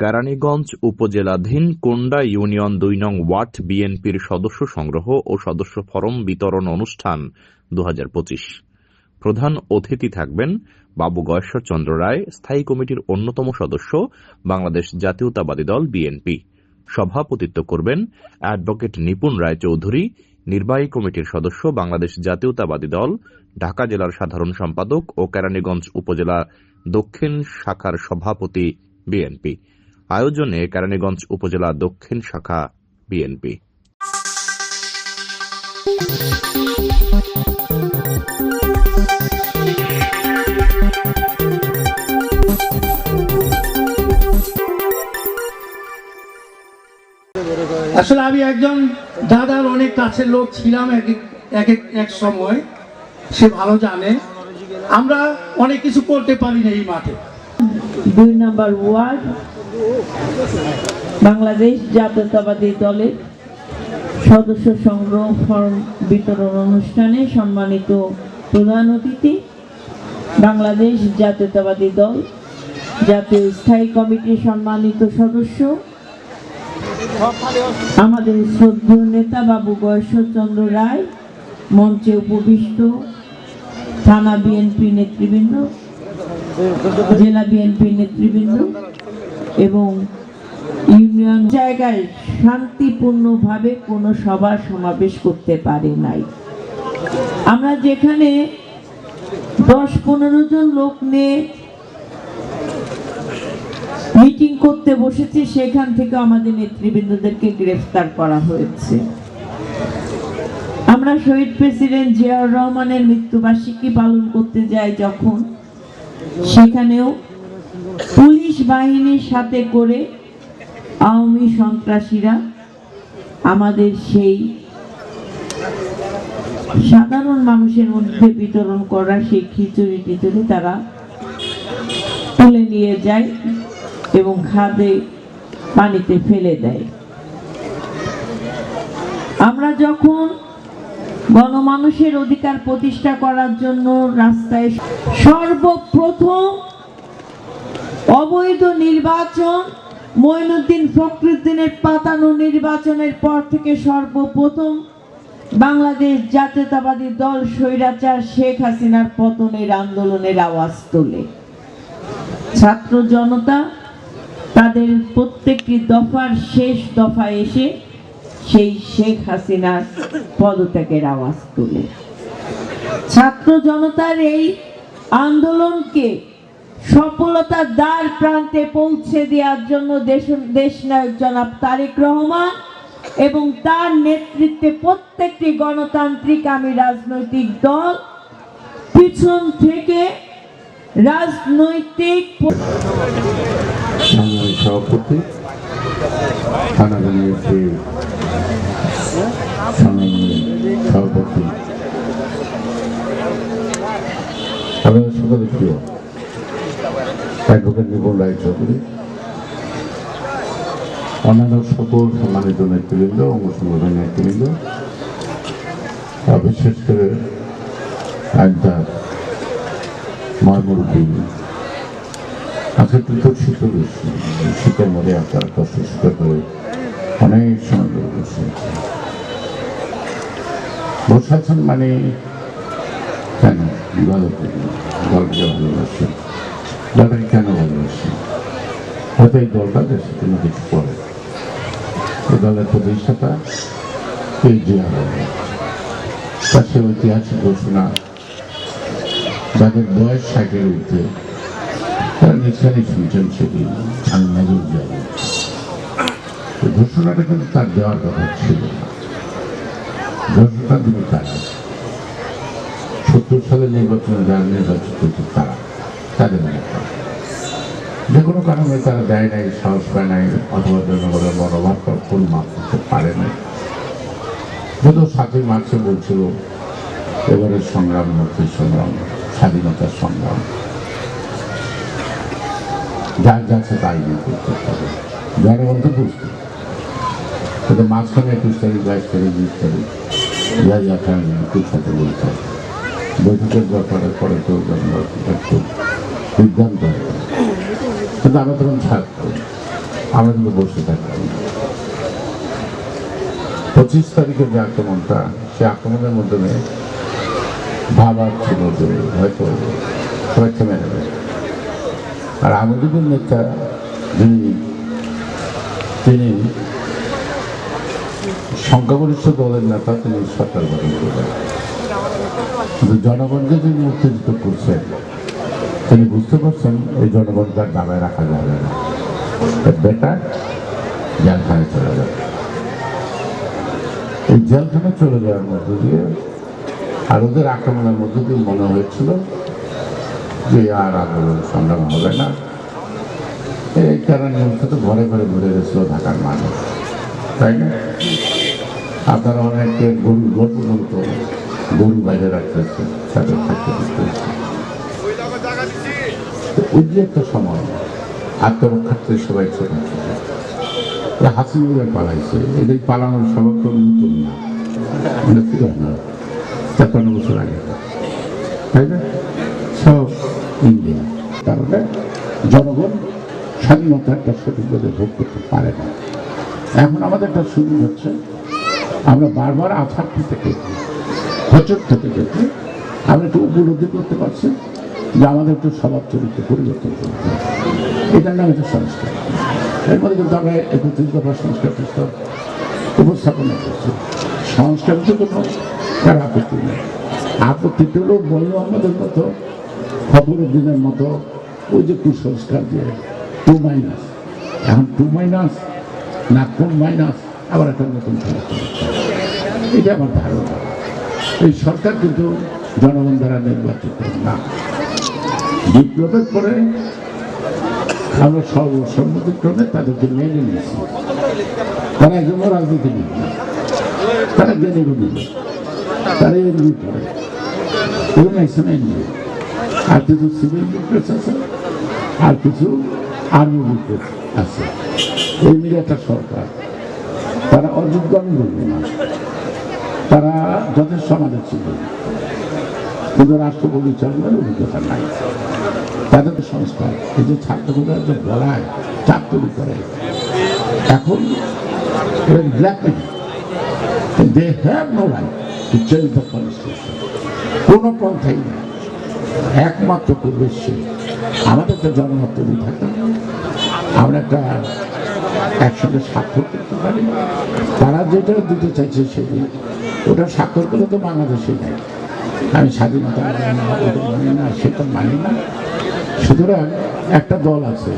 Keraniganj উপজেলাধীন Konda union দুই নং word বিএনপির সদস্য সংগ্রহ ও সদস্য ফরম বিতরণ অনুষ্ঠান দু হাজার পঁচিশ। প্রধান অতিথি থাকবেন বাবু গয়েশ্বর চন্দ্র রায়, স্থায়ী কমিটির অন্যতম সদস্য বাংলাদেশ জাতীয়তাবাদী দল বিএনপি। সভাপতিত্ব করবেন অ্যাডভোকেট নিপুণ রায় চৌধুরী নির্বাহী কমিটির সদস্য বাংলাদেশ জাতীয়তাবাদী দল, ঢাকা জেলার সাধারণ সম্পাদক ও কেরানীগঞ্জ উপজেলা দক্ষিণ শাখার সভাপতি বিএনপি। আয়োজনে কেরানীগঞ্জ উপজেলা দক্ষিণ শাখা বিএনপি। আসলে আমি একজন দাদার অনেক কাছের লোক ছিলাম এক এক- সময়। সে ভালো জানে। আমরা অনেক কিছু করতে পারি না এই মাঠে। দুই নাম্বার ওয়ার্ড বাংলাদেশ জাতীয়তাবাদী দলের সদস্য সংগ্রহ ফর্ম বিতরণ অনুষ্ঠানে সম্মানিত প্রধান অতিথি, বাংলাদেশ জাতীয়তাবাদী দল, জাতীয় স্থায়ী কমিটির সম্মানিত সদস্য, আমাদের শ্রদ্ধেয় নেতা বাবু গয়েশ্বরচন্দ্র রায়, মঞ্চে উপবিষ্ট থানা বিএনপি নেতৃবৃন্দ, জেলা বিএনপি নেতৃবৃন্দ এবং ইউনিয়ন জায়গায় শান্তিপূর্ণভাবে কোনো সভা সমাবেশ করতে পারে নাই। আমরা যেখানে দশ পনেরো জন লোক নিয়ে মিটিং করতে বসেছি, সেখান থেকে আমাদের নেতৃবৃন্দদেরকে গ্রেফতার করা হয়েছে। আমরা শহীদ প্রেসিডেন্ট জিয়াউর রহমানের মৃত্যুবার্ষিকী পালন করতে যাই যখন, সেখানেও পুলিশ বাহিনীর সাথে করে আওয়ামী সন্ত্রাসীরা আমাদের সেই সাধারণ মানুষের মধ্যে বিতরণ করা সেই খিচুড়ি টিচুড়ি তারা তুলে নিয়ে যায় এবং খাদে পানিতে ফেলে দেয়। আমরা যখন গণমানুষের অধিকার প্রতিষ্ঠা করার জন্য রাস্তায় সর্বপ্রথম অবৈধ নির্বাচন মঈনুদ্দিন ফখরুদ্দিনের পাতানো নির্বাচনের পর থেকে সর্বপ্রথম বাংলাদেশ জাতীয়তাবাদী দল স্বৈরাচার শেখ হাসিনার পতনের আন্দোলনের আওয়াজ তোলে। ছাত্র জনতা তাদের প্রত্যেকটি দফার শেষ দফায় এসে সেই শেখ হাসিনার পদত্যাগের আওয়াজ তোলে। ছাত্র জনতার এই আন্দোলনকে সফলতার দ্বার প্রান্তে পৌঁছে দেওয়ার জন্য দেশ দেশনায়ক জনাব তারেক রহমান এবং তার নেতৃত্বে প্রত্যেকটি গণতান্ত্রিক আমি রাজনৈতিক দল পিছন থেকে রাজনৈতিক সভাপতি সভাপতি। প্রিয়। অ্যাডভোকেট নিপুণ রায় চৌধুরী। অন্যান্য সকল সম্মানিত নেতৃবৃন্দ অঙ্গ সংগঠন নেতৃবৃন্দ বিশেষ করে একটা মহামুরব্বী আজকে কিন্তু শীতের শীতের মধ্যে আপনারা কষ্ট স্বীকার করে অনেক সময় বসে। বসে আছেন মানে কেন ভালো করি দলকে দলটাকে কেন ভালোবাসে হয়তো এই দলটা দেশের জন্য কিছু করে। এই দলের প্রতিষ্ঠাতা এই জিয়া তার সে ঐতিহাসিক ঘোষণা, যাদের বয়স ষাটের ঊর্ধ্বে, তারা নিশ্চয়ই শুনছেন সেটি নজর যাব ঘোষণাটা কিন্তু তার দেওয়ার কথা ছিল না। ঘোষণা কিন্তু তারা সত্তর সালের নির্বাচনে যারা নির্বাচিত তারা। তাদের নেতা যে কোনো কারণে তারা দেয় নাই, সাহস পায় নাই, অথবা জনগণের মনোভাব পরিমাপ করতে পারে নাই। যদিও সাতই মার্চে বলছিল, এবারের সংগ্রাম মুক্তির সংগ্রাম, স্বাধীনতার সংগ্রাম। যার যাচ্ছে তাই নিয়ে করতে হবে। জনগণ তো বুঝতে। কিন্তু মাঝখানে একুশ তারিখ, বাইশ তারিখ, বিশ তারিখ যা যা কারণে একটু সাথে বলতে হবে। বৈঠকের ব্যাপারে পরে কেউ জনগণ বিভ্রান্ত হবে কিন্তু আমরা তখন ছাত্র আমরা কিন্তু বসে থাকলাম না। পঁচিশ তারিখের যে আক্রমণটা, সে আক্রমণের মাধ্যমে ভাবার ছিল যে হয়তো সবাই থেমে আর আমাদের নেতা যিনি, তিনি সংখ্যাগরিষ্ঠ দলের নেতা, তিনি সরকার গঠন করবেন। জনগণকে যিনি উত্তেজিত করছেন তিনি বুঝতে পারছেন এই জনগণ তার দাবায় রাখা যাবে না। বেটার জেলখানে চলে যাবে এই জেলখানে চলে যাওয়ার মধ্য দিয়ে আর ওদের আক্রমণের মধ্য দিয়ে মনে হয়েছিল যে আর আন্দোলন সংগ্রাম হবে না। এই কারণে তো ঘরে ঘরে ঘুরে গেছিল ঢাকার মানুষ। তাই না? আপনারা অনেকে গরু গরু গরু বাইরে রাখতেছে থাকতে একটা সময় আত্মরক্ষার্থে সবাই ছোট ছোট। হাসিনা পালাইছে। এদের পালানোর তো নতুন না। তেপান্ন বছর আগে। তাই না? সব ইন্ডিয়া। কারণে জনগণ স্বাধীনতা একটা সঠিকভাবে ভোগ করতে পারে না। এখন আমাদের একটা সুযোগ হচ্ছে, আমরা বারবার খেতে খেতে হচট খেতে খেতে আমরা একটু উপলব্ধি করতে পারছি। যে আমাদের একটু স্বভাব চরিত্র পরিবর্তন করতে এটার নাম হচ্ছে সংস্কার এর মধ্যে কিন্তু আমরা একত্রিশ দফা সংস্কার প্রস্তাব উপস্থাপনা করছি। সংস্কার তো কোনো তার আপত্তি নেই। আপত্তিটা হলো বলল আমাদের মতো ফখরুদ্দিনের মতো, ওই যে কুসংস্কার দিয়ে টু মাইনাস। এখন টু মাইনাস না কোন মাইনাস, আবার একটা নতুন এটা আমার ধারণা। এই সরকার কিন্তু জনগণ দ্বারা নির্বাচিত না। বিপ্লবের পরে আমরা সর্বসম্মতিক্রমে তাদেরকে মেনে নিয়েছি। তারা একজন রাজনীতিবিদ না। তারা জ্ঞানী বুদ্ধি তারা এমনি করে। এবং এখানে নেই আর কিছু সিভিল আছে, আর কিছু আর্মি বিপ্রেস আছে। এই মিলে একটা সরকার। তারা অযোগ্য আমি বলব না। তারা যথেষ্ট আমাদের ছিল। কিন্তু রাষ্ট্র পরিচালনার অভিজ্ঞতা নাই। তাদের সংস্কার। এই যে ছাত্রগুলো যে বলায় চাপ তৈরি করে, এখন they have no right to কোনো পন্থাই নেই। একমাত্র করবে সে। আমাদের তো জনমত তৈরি থাকে, আমরা একটা একসঙ্গে স্বাক্ষর করতে পারি। তারা যেটা দিতে চাইছে সেদিন ওটা স্বাক্ষর করে তো বাংলাদেশে নেই। আমি স্বাধীনতা মানি না, সেটা মানি না। সুতরাং একটা দল আছে,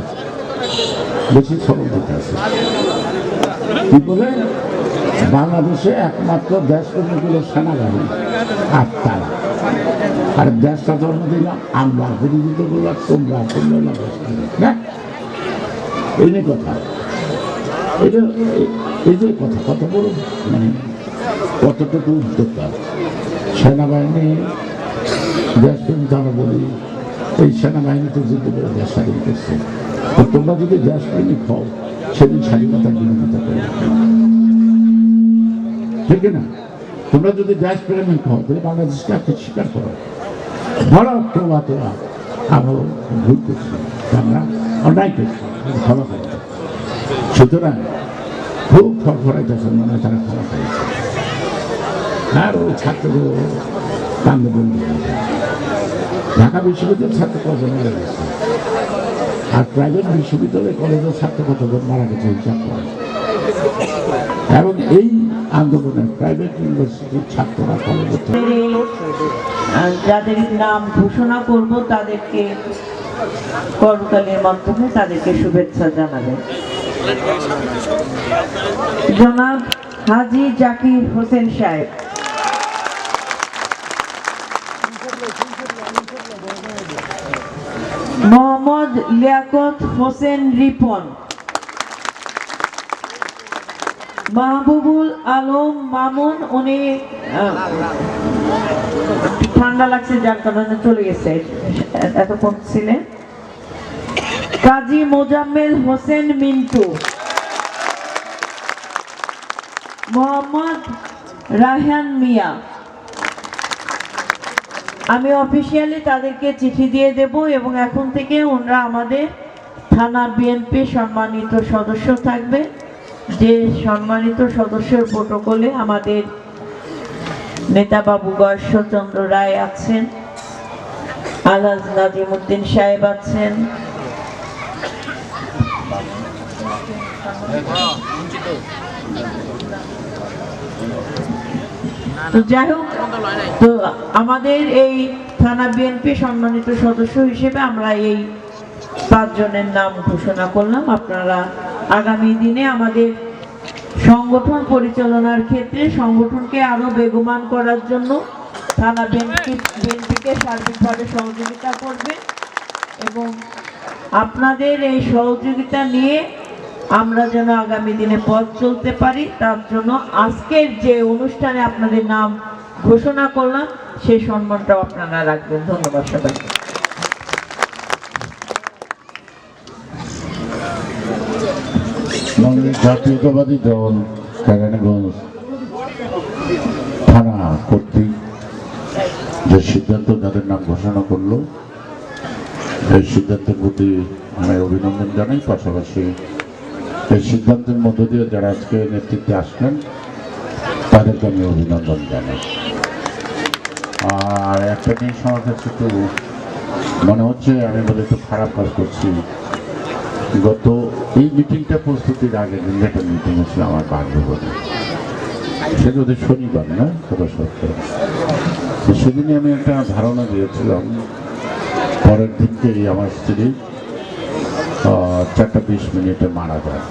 বেশি সরল দিতে আছে। কি বলে বাংলাদেশে একমাত্র দেশপ্রেমিকগুলো সেনাবাহিনী আর তারা। আর দেশটা জন্ম দিলাম আমরা বিরোধিতা করলাম, তোমরা তোমরা না, দেশ এই নিয়ে কথা। এটা এই যে কথা কত বড় মানে কতটুকু উদ্যোক্তা? সেনাবাহিনী দেশপ্রেম যারা বলি এই সেনাবাহিনীতে যুদ্ধ করে দেশ স্বাধীন করছে। তো তোমরা যদি দেশপ্রেমিক হও, সেদিন স্বাধীনতার বিরোধিতা করে ঠিক না? তোমরা যদি দেশ প্রেমিক হও, তাহলে বাংলাদেশকে আপনি স্বীকার করো। বড় তোবা তোরা আমরা ভুল করছি। আমরা অন্যায় করছি ক্ষমা করি সুতরাং খুব ফরফরাইতেছে মনে তারা ক্ষমা করেছে আর ওই ছাত্রগুলো কান্দে বন্দি ঢাকা বিশ্ববিদ্যালয়ের ছাত্র কজন মারা গেছে। আর প্রাইভেট বিশ্ববিদ্যালয় কলেজের ছাত্র কতজন মারা গেছে এবং এই আন্দোলনে প্রাইভেট ইউনিভার্সিটির ছাত্ররা কলেজের যাদের নাম ঘোষণা করব, তাদেরকে করতালির মাধ্যমে তাদেরকে শুভেচ্ছা জানাবেন জনাব হাজি জাকির হোসেন সাহেব। মোহাম্মদ লিয়াকত হোসেন রিপন, মাহবুবুল আলম মামুন, উনি ঠান্ডা লাগছে যার কারণে চলে গেছে। এতক্ষণ ছিলেন কাজী মোজাম্মেল হোসেন মিন্টু, মোহাম্মদ রাহান মিয়া আমি অফিসিয়ালি তাদেরকে চিঠি দিয়ে দেব এবং এখন থেকে ওনারা আমাদের থানা বিএনপি সম্মানিত সদস্য থাকবে। যে সম্মানিত সদস্যের প্রোটোকলে আমাদের নেতা বাবু গর্ষচন্দ্র রায় আছেন, আলহাজ নাজিম উদ্দিন সাহেব আছেন। তো যাই হোক, তো আমাদের এই থানা বিএনপি সম্মানিত সদস্য হিসেবে আমরা এই পাঁচজনের নাম ঘোষণা করলাম। আপনারা আগামী দিনে আমাদের সংগঠন পরিচালনার ক্ষেত্রে সংগঠনকে আরও বেগমান করার জন্য থানা বিএনপি বিএনপিকে সার্বিকভাবে সহযোগিতা করবে এবং আপনাদের এই সহযোগিতা নিয়ে আমরা যেন আগামী দিনে পথ চলতে পারি, তার জন্য আজকের যে অনুষ্ঠানে আপনাদের নাম ঘোষণা করলাম সেই সম্মানটাও আপনারা রাখবেন। ধন্যবাদ সবাইকে। জাতীয়তাবাদী দল কেরানীগঞ্জ থানা কর্তৃক যে সিদ্ধান্ত যাদের নাম ঘোষণা করল এই সিদ্ধান্তের প্রতি আমি অভিনন্দন জানাই। পাশাপাশি এই সিদ্ধান্তের মধ্য দিয়ে যারা আজকে নেতৃত্বে আসলেন, তাদেরকে আমি অভিনন্দন জানাই। আর একটা জিনিস আমার কাছে একটু মনে হচ্ছে, আমি বলে একটু খারাপ কাজ করছি। গত এই মিটিংটা প্রস্তুতির আগের দিন একটা মিটিং হচ্ছে আমার বান্ধবনে সেটা ওদের শনিবার, না? সেটা সত্য তো সেদিনই আমি একটা ধারণা দিয়েছিলাম, পরের দিনকেই আমার স্ত্রী চারটা বিশ মিনিটে মারা যায়।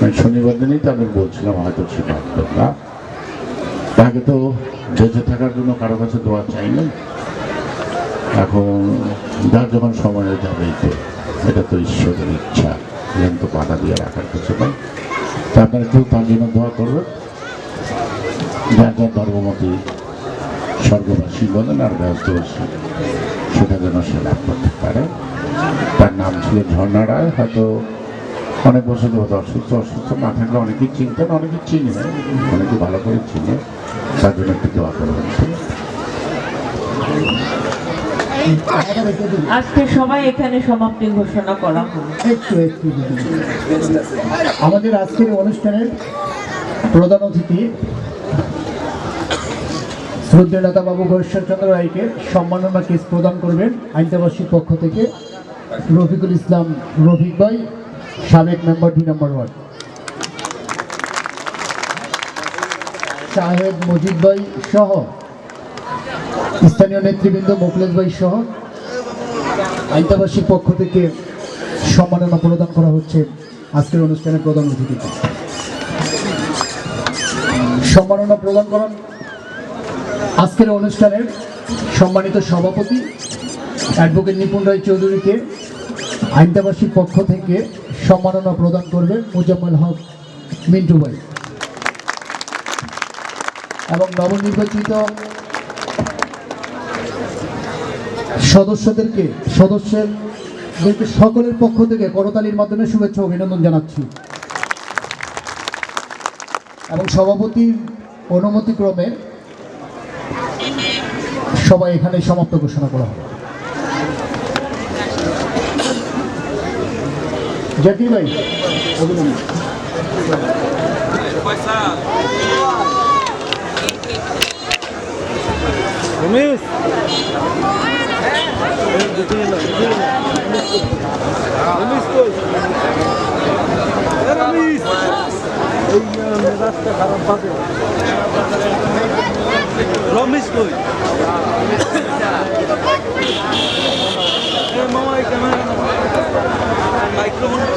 আমি শনিবার দিনই তো আমি বলছিলাম, হয়তো সে বাঁচবেন না। তাকে তো বেঁচে থাকার জন্য কারও কাছে দোয়া চাই না এখন যার যখন সময় যাবেই তো এটা তো ঈশ্বরের ইচ্ছা। এখান তো বাধা দিয়ে রাখার কিছু নয় তা আপনারা কেউ তার জন্য দোয়া করবেন? যার যার ধর্মমতী স্বর্গবাসী বলেন আর ব্যস্তবাসী সেটা যেন সে লাভ করতে পারে। তার নাম ছিল ঝর্ণা রায়। হয়তো অনেক বছর ধরে অসুস্থ অসুস্থ না থাকলে অনেকেই চিনতেন অনেকে চিনে অনেকে ভালো করে চিনে। তার জন্য একটু দোয়া করবেন আজকে সবাই এখানে সমাপ্তি ঘোষণা করা হলো একটু একটু। আমাদের আজকের অনুষ্ঠানের প্রধান অতিথি নেতা বাবু গয়েশ্বরচন্দ্র রায়কে সম্মাননা কেস প্রদান করবেন আইনতাবাসীর পক্ষ থেকে। রফিকুল ইসলাম, রফিক ভাই, সাবেক মেম্বার দুই নম্বর ওয়ার্ড। শাহেদ মজিদ ভাই সহ স্থানীয় নেতৃবৃন্দ মোকলেশ ভাই সহ আইনতাবাসীর পক্ষ থেকে সম্মাননা প্রদান করা হচ্ছে আজকের অনুষ্ঠানের প্রধান অতিথিকে সম্মাননা প্রদান করেন আজকের অনুষ্ঠানের সম্মানিত সভাপতি অ্যাডভোকেট নিপুণ রায় চৌধুরীকে আইনতাবাসীর পক্ষ থেকে সম্মাননা প্রদান করবেন মুজাম্মেল হক মিন্টু ভাই। এবং নবনির্বাচিত সদস্যদেরকে সদস্যদেরকে সকলের পক্ষ থেকে করতালির মাধ্যমে শুভেচ্ছা অভিনন্দন জানাচ্ছি। এবং সভাপতির অনুমতিক্রমে সবাই এখানে সমাপ্ত ঘোষণা করা হবে। রমেশ কই? microphone.